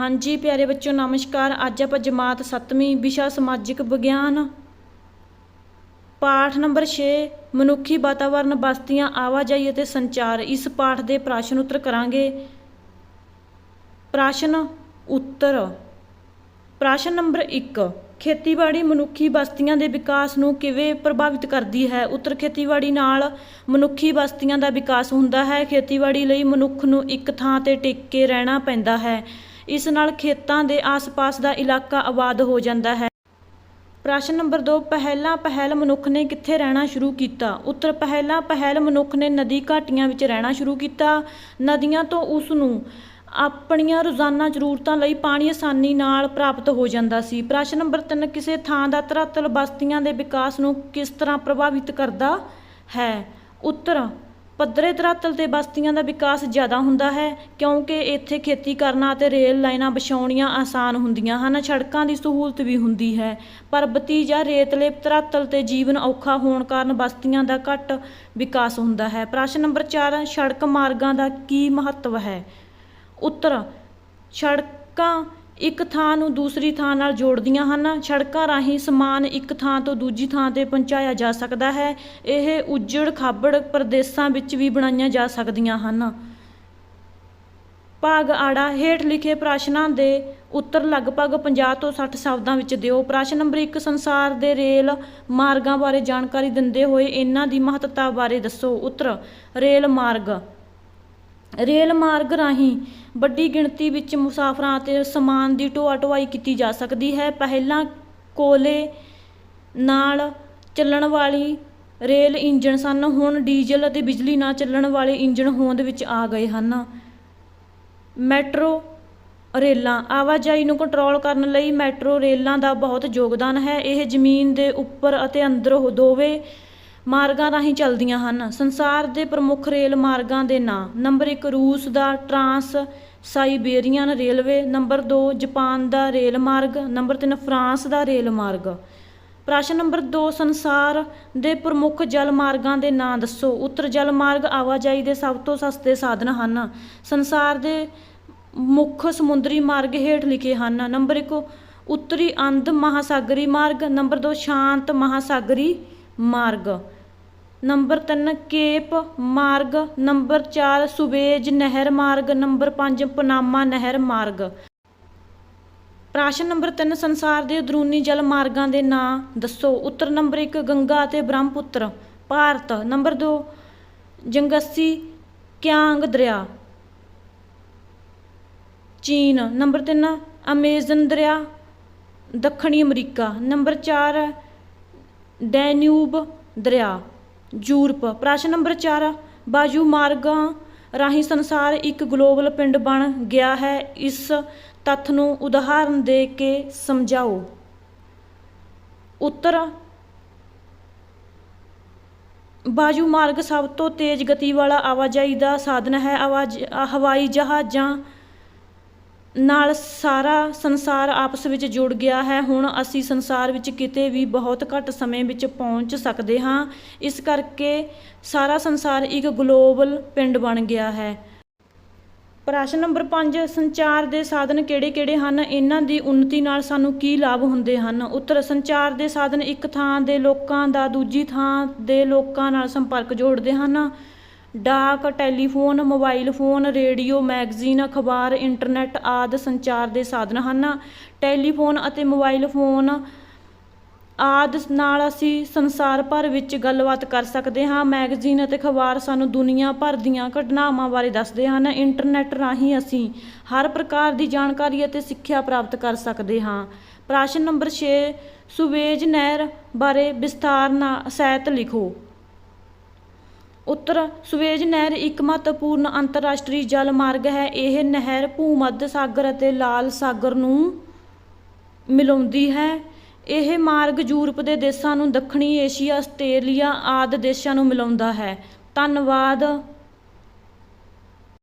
ਹਾਂਜੀ ਪਿਆਰੇ ਬੱਚਿਓ, ਨਮਸਕਾਰ। ਅੱਜ ਆਪਾਂ ਜਮਾਤ 7ਵੀਂ ਵਿਸ਼ਾ ਸਮਾਜਿਕ ਵਿਗਿਆਨ। ਪਾਠ ਨੰਬਰ 6 ਮਨੁੱਖੀ ਵਾਤਾਵਰਣ ਬਸਤੀਆਂ, ਆਵਾਜਾਈ ਅਤੇ ਸੰਚਾਰ। ਇਸ ਪਾਠ ਦੇ ਪ੍ਰਸ਼ਨ ਉੱਤਰ ਕਰਾਂਗੇ। ਪ੍ਰਸ਼ਨ ਉੱਤਰ। ਪ੍ਰਸ਼ਨ ਨੰਬਰ 1 ਖੇਤੀਬਾੜੀ ਮਨੁੱਖੀ ਬਸਤੀਆਂ ਦੇ ਵਿਕਾਸ ਨੂੰ ਕਿਵੇਂ ਪ੍ਰਭਾਵਿਤ ਕਰਦੀ ਹੈ? ਉੱਤਰ, ਖੇਤੀਬਾੜੀ ਨਾਲ ਮਨੁੱਖੀ ਬਸਤੀਆਂ ਦਾ ਵਿਕਾਸ ਹੁੰਦਾ ਹੈ। ਖੇਤੀਬਾੜੀ ਲਈ ਮਨੁੱਖ ਨੂੰ ਇੱਕ ਥਾਂ ਤੇ ਟਿਕ ਕੇ ਰਹਿਣਾ ਪੈਂਦਾ ਹੈ। ਇਸ ਨਾਲ ਖੇਤਾਂ ਦੇ ਆਸ-ਪਾਸ ਦਾ ਇਲਾਕਾ ਆਬਾਦ ਹੋ ਜਾਂਦਾ ਹੈ। ਪ੍ਰਸ਼ਨ ਨੰਬਰ 2 ਪਹਿਲਾ ਪਹਿਲ ਮਨੁੱਖ ਨੇ ਕਿੱਥੇ ਰਹਿਣਾ ਸ਼ੁਰੂ ਕੀਤਾ? ਉੱਤਰ, ਪਹਿਲਾ ਪਹਿਲ ਮਨੁੱਖ ਨੇ ਨਦੀ ਘਾਟੀਆਂ ਵਿੱਚ ਰਹਿਣਾ ਸ਼ੁਰੂ ਕੀਤਾ। ਨਦੀਆਂ ਤੋਂ ਉਸ ਨੂੰ ਆਪਣੀਆਂ ਰੋਜ਼ਾਨਾ ਜ਼ਰੂਰਤਾਂ ਲਈ ਪਾਣੀ ਆਸਾਨੀ ਨਾਲ ਪ੍ਰਾਪਤ ਹੋ ਜਾਂਦਾ ਸੀ। ਪ੍ਰਸ਼ਨ ਨੰਬਰ 3 ਕਿਸੇ ਥਾਂ ਦਾ ਧਰਾਤਲ ਬਸਤੀਆਂ ਦੇ ਵਿਕਾਸ ਨੂੰ ਕਿਸ ਤਰ੍ਹਾਂ ਪ੍ਰਭਾਵਿਤ ਕਰਦਾ ਹੈ? ਉੱਤਰ ਪੱਧਰੇ ਧਰਾਤਲ ਤੇ ਬਸਤੀਆਂ ਦਾ ਵਿਕਾਸ ਜ਼ਿਆਦਾ ਹੁੰਦਾ ਹੈ, ਕਿਉਂਕਿ ਇੱਥੇ ਖੇਤੀ ਕਰਨਾ ਅਤੇ ਰੇਲ ਲਾਈਨਾਂ ਵਿਛਾਉਣੀਆਂ ਆਸਾਨ ਹੁੰਦੀਆਂ ਹਨ, ਸੜਕਾਂ ਦੀ ਸਹੂਲਤ ਵੀ ਹੁੰਦੀ ਹੈ। ਪਰਬਤੀ ਜਾਂ ਰੇਤਲੇ ਧਰਾਤਲ ਤੇ ਜੀਵਨ ਔਖਾ ਹੋਣ ਕਾਰਨ ਬਸਤੀਆਂ ਦਾ ਘੱਟ ਵਿਕਾਸ ਹੁੰਦਾ ਹੈ। ਪ੍ਰਸ਼ਨ ਨੰਬਰ 4 ਸੜਕ ਮਾਰਗਾਂ ਦਾ ਕੀ ਮਹੱਤਵ ਹੈ? ਉੱਤਰ, ਸੜਕਾਂ ਇੱਕ ਥਾਂ ਨੂੰ ਦੂਸਰੀ ਥਾਂ ਨਾਲ ਜੋੜਦੀਆਂ ਹਨ। ਸੜਕਾਂ ਰਾਹੀਂ ਸਮਾਨ ਇੱਕ ਥਾਂ ਤੋਂ ਦੂਜੀ ਥਾਂ ਤੇ ਪਹੁੰਚਾਇਆ ਜਾ ਸਕਦਾ ਹੈ। ਇਹ ਉੱਜੜ ਖਾਬੜ ਪ੍ਰਦੇਸ਼ਾਂ ਵਿੱਚ ਵੀ ਬਣਾਈਆਂ ਜਾ ਸਕਦੀਆਂ ਹਨ। ਭਾਗ ਆੜਾ ਹੇਠ ਲਿਖੇ ਪ੍ਰਸ਼ਨਾਂ ਦੇ ਉੱਤਰ ਲਗਭਗ 50 ਤੋਂ 60 ਸ਼ਬਦਾਂ ਵਿੱਚ ਦਿਓ। ਪ੍ਰਸ਼ਨ ਨੰਬਰ 1 ਸੰਸਾਰ ਦੇ ਰੇਲ ਮਾਰਗਾਂ ਬਾਰੇ ਜਾਣਕਾਰੀ ਦਿੰਦੇ ਹੋਏ ਇਹਨਾਂ ਦੀ ਮਹੱਤਤਾ ਬਾਰੇ ਦੱਸੋ। ਉੱਤਰ, ਰੇਲ ਮਾਰਗ। ਰੇਲ ਮਾਰਗ ਰਾਹੀਂ ਵੱਡੀ ਗਿਣਤੀ ਵਿੱਚ ਮੁਸਾਫਰਾਂ ਅਤੇ ਸਮਾਨ ਦੀ ਢੋਆ ਢੁਆਈ ਕੀਤੀ ਜਾ ਸਕਦੀ ਹੈ। ਪਹਿਲਾਂ ਕੋਲੇ ਨਾਲ ਚੱਲਣ ਵਾਲੀ ਰੇਲ ਇੰਜਣ ਸਨ, ਹੁਣ ਡੀਜ਼ਲ ਅਤੇ ਬਿਜਲੀ ਨਾਲ ਚੱਲਣ ਵਾਲੇ ਇੰਜਣ ਹੋਂਦ ਵਿੱਚ ਆ ਗਏ ਹਨ। ਮੈਟਰੋ ਰੇਲਾਂ ਆਵਾਜਾਈ ਨੂੰ ਕੰਟਰੋਲ ਕਰਨ ਲਈ ਮੈਟਰੋ ਰੇਲਾਂ ਦਾ ਬਹੁਤ ਯੋਗਦਾਨ ਹੈ। ਇਹ ਜ਼ਮੀਨ ਦੇ ਉੱਪਰ ਅਤੇ ਅੰਦਰ ਦੋਵੇਂ ਮਾਰਗਾਂ ਰਾਹੀਂ ਚੱਲਦੀਆਂ ਹਨ। ਸੰਸਾਰ ਦੇ ਪ੍ਰਮੁੱਖ ਰੇਲ ਮਾਰਗਾਂ ਦੇ ਨਾਂ। ਨੰਬਰ 1 ਰੂਸ ਦਾ trans Siberian railway. Number 2 Japan ਦਾ ਰੇਲ ਮਾਰਗ। ਨੰਬਰ 3 ਫਰਾਂਸ ਦਾ ਰੇਲ ਮਾਰਗ। ਪ੍ਰਸ਼ਨ ਨੰਬਰ 2 ਸੰਸਾਰ ਦੇ ਪ੍ਰਮੁੱਖ ਜਲ ਮਾਰਗਾਂ ਦੇ ਨਾਂ ਦੱਸੋ। ਉੱਤਰ ਜਲ ਮਾਰਗ ਆਵਾਜਾਈ ਦੇ ਸਭ ਤੋਂ ਸਸਤੇ ਸਾਧਨ ਹਨ। ਸੰਸਾਰ ਦੇ ਮੁੱਖ ਸਮੁੰਦਰੀ ਮਾਰਗ ਹੇਠ ਲਿਖੇ ਹਨ। ਨੰਬਰ 1 ਉੱਤਰੀ ਅੰਧ ਮਹਾਸਾਗਰੀ ਮਾਰਗ। ਨੰਬਰ 2 ਸ਼ਾਂਤ ਮਹਾਸਾਗਰੀ ਮਾਰਗ। ਨੰਬਰ ਤਿੰਨ, ਕੇਪ ਮਾਰਗ। ਨੰਬਰ ਚਾਰ ਸੁਵੇਜ ਨਹਿਰ ਮਾਰਗ। ਨੰਬਰ ਪੰਜ, ਪਨਾਮਾ ਨਹਿਰ ਮਾਰਗ। ਪ੍ਰਸ਼ਨ ਨੰਬਰ 3 ਸੰਸਾਰ ਦੇ ਅੰਦਰੂਨੀ ਜਲ ਮਾਰਗਾਂ ਦੇ ਨਾਂ ਦੱਸੋ। ਉੱਤਰ ਨੰਬਰ 1 ਗੰਗਾ ਅਤੇ Brahmaputra. Bharat. Number 2 Yangtze Kiang ਦਰਿਆ। ਚੀਨ। ਨੰਬਰ 3 ਅਮੇਜ਼ਨ ਦਰਿਆ। ਦੱਖਣੀ ਅਮਰੀਕਾ। ਨੰਬਰ 4 ਡੈਨਿਊਬ ਦਰਿਆ। ਯੂਰਪ ਪ੍ਰਸ਼ਨ ਨੰਬਰ 4 ਬਾਜੂ ਮਾਰਗਾਂ ਰਾਹੀਂ ਸੰਸਾਰ ਇੱਕ ਗਲੋਬਲ ਪਿੰਡ ਬਣ ਗਿਆ ਹੈ, ਇਸ ਤੱਥ ਨੂੰ ਉਦਾਹਰਨ ਦੇ ਕੇ ਸਮਝਾਓ। ਉੱਤਰ, ਬਾਜੂ ਮਾਰਗ ਸਭ ਤੋਂ ਤੇਜ਼ ਗਤੀ ਵਾਲਾ ਆਵਾਜਾਈ ਦਾ ਸਾਧਨ ਹੈ, ਆਵਾਜ, ਹਵਾਈ ਜਹਾਜ਼ਾਂ ਨਾਲ ਸਾਰਾ ਸੰਸਾਰ ਆਪਸ ਵਿੱਚ ਜੁੜ ਗਿਆ ਹੈ। ਹੁਣ ਅਸੀਂ ਸੰਸਾਰ ਵਿੱਚ ਕਿਤੇ ਵੀ ਬਹੁਤ ਘੱਟ ਸਮੇਂ ਵਿੱਚ ਪਹੁੰਚ ਸਕਦੇ ਹਾਂ। ਇਸ ਕਰਕੇ ਸਾਰਾ ਸੰਸਾਰ ਇੱਕ ਗਲੋਬਲ ਪਿੰਡ ਬਣ ਗਿਆ ਹੈ। ਪ੍ਰਸ਼ਨ ਨੰਬਰ 5 ਸੰਚਾਰ ਦੇ ਸਾਧਨ ਕਿਹੜੇ-ਕਿਹੜੇ ਹਨ? ਇਹਨਾਂ ਦੀ ਉન્નਤੀ ਨਾਲ ਸਾਨੂੰ ਕੀ ਲਾਭ ਹੁੰਦੇ ਹਨ? ਉੱਤਰ, ਸੰਚਾਰ ਦੇ ਸਾਧਨ ਇੱਕ ਥਾਂ ਦੇ ਲੋਕਾਂ ਦਾ ਦੂਜੀ ਥਾਂ ਦੇ ਲੋਕਾਂ ਨਾਲ ਸੰਪਰਕ ਜੋੜਦੇ ਹਨ। ਡਾਕ, telephone, mobile phone, radio, magazine, ਅਖਬਾਰ, ਇੰਟਰਨੈਟ ਆਦਿ ਸੰਚਾਰ ਦੇ ਸਾਧਨ ਹਨ। ਟੈਲੀਫੋਨ ਅਤੇ ਮੋਬਾਈਲ ਫੋਨ ਆਦਿ ਨਾਲ ਅਸੀਂ ਸੰਸਾਰ ਭਰ ਵਿੱਚ ਗੱਲਬਾਤ ਕਰ ਸਕਦੇ ਹਾਂ। ਮੈਗਜ਼ੀਨ ਅਤੇ ਅਖਬਾਰ ਸਾਨੂੰ ਦੁਨੀਆ ਭਰ ਦੀਆਂ ਘਟਨਾਵਾਂ ਬਾਰੇ ਦੱਸਦੇ ਹਨ। ਇੰਟਰਨੈਟ ਰਾਹੀਂ ਅਸੀਂ ਹਰ ਪ੍ਰਕਾਰ ਦੀ ਜਾਣਕਾਰੀ ਅਤੇ ਸਿੱਖਿਆ ਪ੍ਰਾਪਤ ਕਰ ਸਕਦੇ ਹਾਂ। ਪ੍ਰਸ਼ਨ ਨੰਬਰ 6 ਸੁਵੇਜ ਨਹਿਰ ਬਾਰੇ ਵਿਸਥਾਰ ਨਾਲ ਸਹਿਤ ਲਿਖੋ। ਉੱਤਰ, ਸੁਵੇਜ ਨਹਿਰ ਇੱਕ ਮਹੱਤਵਪੂਰਨ ਅੰਤਰਰਾਸ਼ਟਰੀ ਜਲ ਮਾਰਗ ਹੈ। ਇਹ ਨਹਿਰ ਭੂਮੱਧ ਸਾਗਰ ਅਤੇ ਲਾਲ ਸਾਗਰ ਨੂੰ ਮਿਲਾਉਂਦੀ ਹੈ। ਇਹ ਮਾਰਗ ਯੂਰਪ ਦੇ ਦੇਸ਼ਾਂ ਨੂੰ ਦੱਖਣੀ ਏਸ਼ੀਆ, ਆਸਟ੍ਰੇਲੀਆ ਆਦਿ ਦੇਸ਼ਾਂ ਨੂੰ ਮਿਲਾਉਂਦਾ ਹੈ। ਧੰਨਵਾਦ।